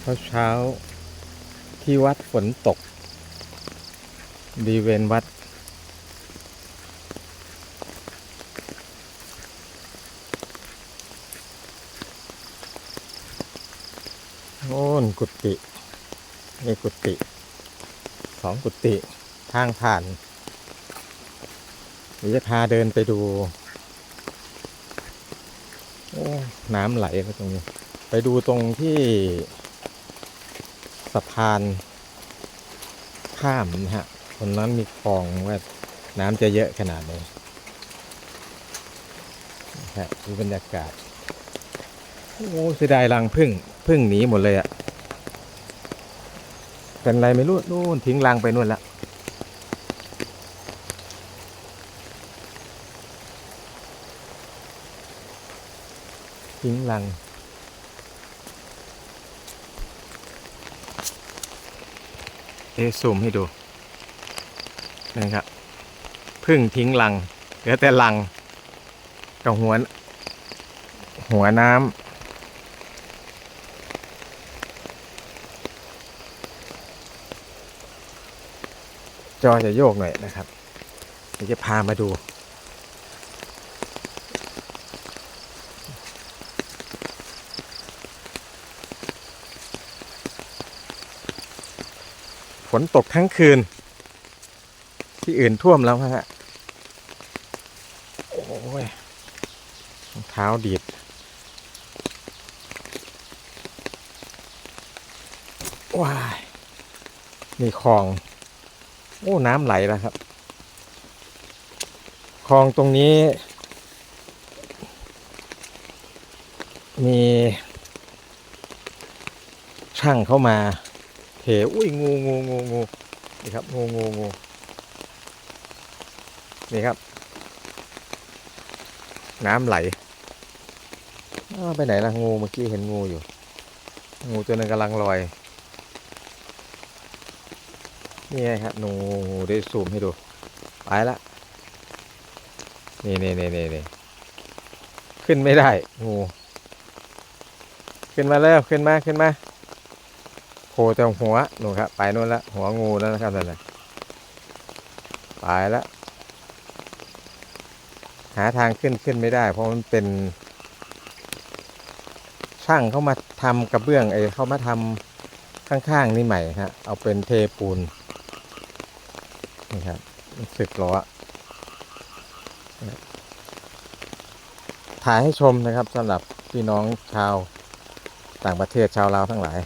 เช้าเช้าที่วัดฝนตก ดีเวนวัด โอ้นกุฏินี่กุฏิสองกุฏิทางผ่านเดี๋ยวจะพาเดินไปดู โอ้ น้ำไหลมาตรงนี้ ไปดูตรงที่ สะพานข้ามนะฮะตรงนั้นมีคลองว่าน้ำจะเยอะขนาดไหนนะฮะดูบรรยากาศ โอ้เสียดายรังพึ่งพึ่งหนีหมดเลยอะเป็นไรไม่รู้นู่นทิ้งรังไปนู่นละทิ้งรัง อะซูมให้ดูนะครับพึ่งทิ้งลังเหลือแต่ลังกับหัวหัวน้ำจอจะโยกหน่อยนะครับ เดี๋ยวจะพามาดู ฝนตกทั้งคืน ที่อื่นท่วมแล้วฮะ โอ้ยเท้าดีด ว้ายมีคลอง โอ้ น้ำไหลแล้วครับ คลองตรงนี้ มีช่างเข้ามา เถอุ้ยงูงูงูงูนี่ครับงูงูงูนี่ครับ น้ำไหลไปไหนล่ะงูเมื่อกี้เห็นงูอยู่ งูตัวนึงกำลังลอย นี่ไงครับงูงูได้ซูมให้ดู ไปละนี่นี่นี่นี่นี่ขึ้นไม่ได้ งู ขึ้นมาแล้วขึ้นมาขึ้นมา ผล่แต่หัวหนูครับไปนู่นละหัวงูแล้วนะครับนั่นแหละไปและหาทางขึ้นขึ้นไม่ได้ เพราะมันเป็น ช่างเขามาทำกระเบื้องไอ้เขามาทำข้างๆนี่ใหม่ฮะเอาเป็นเทปูนนี่ครับสึกล้อถ่ายให้ชมนะครับสำหรับพี่น้องชาวต่างประเทศชาวลาวทั้งหลาย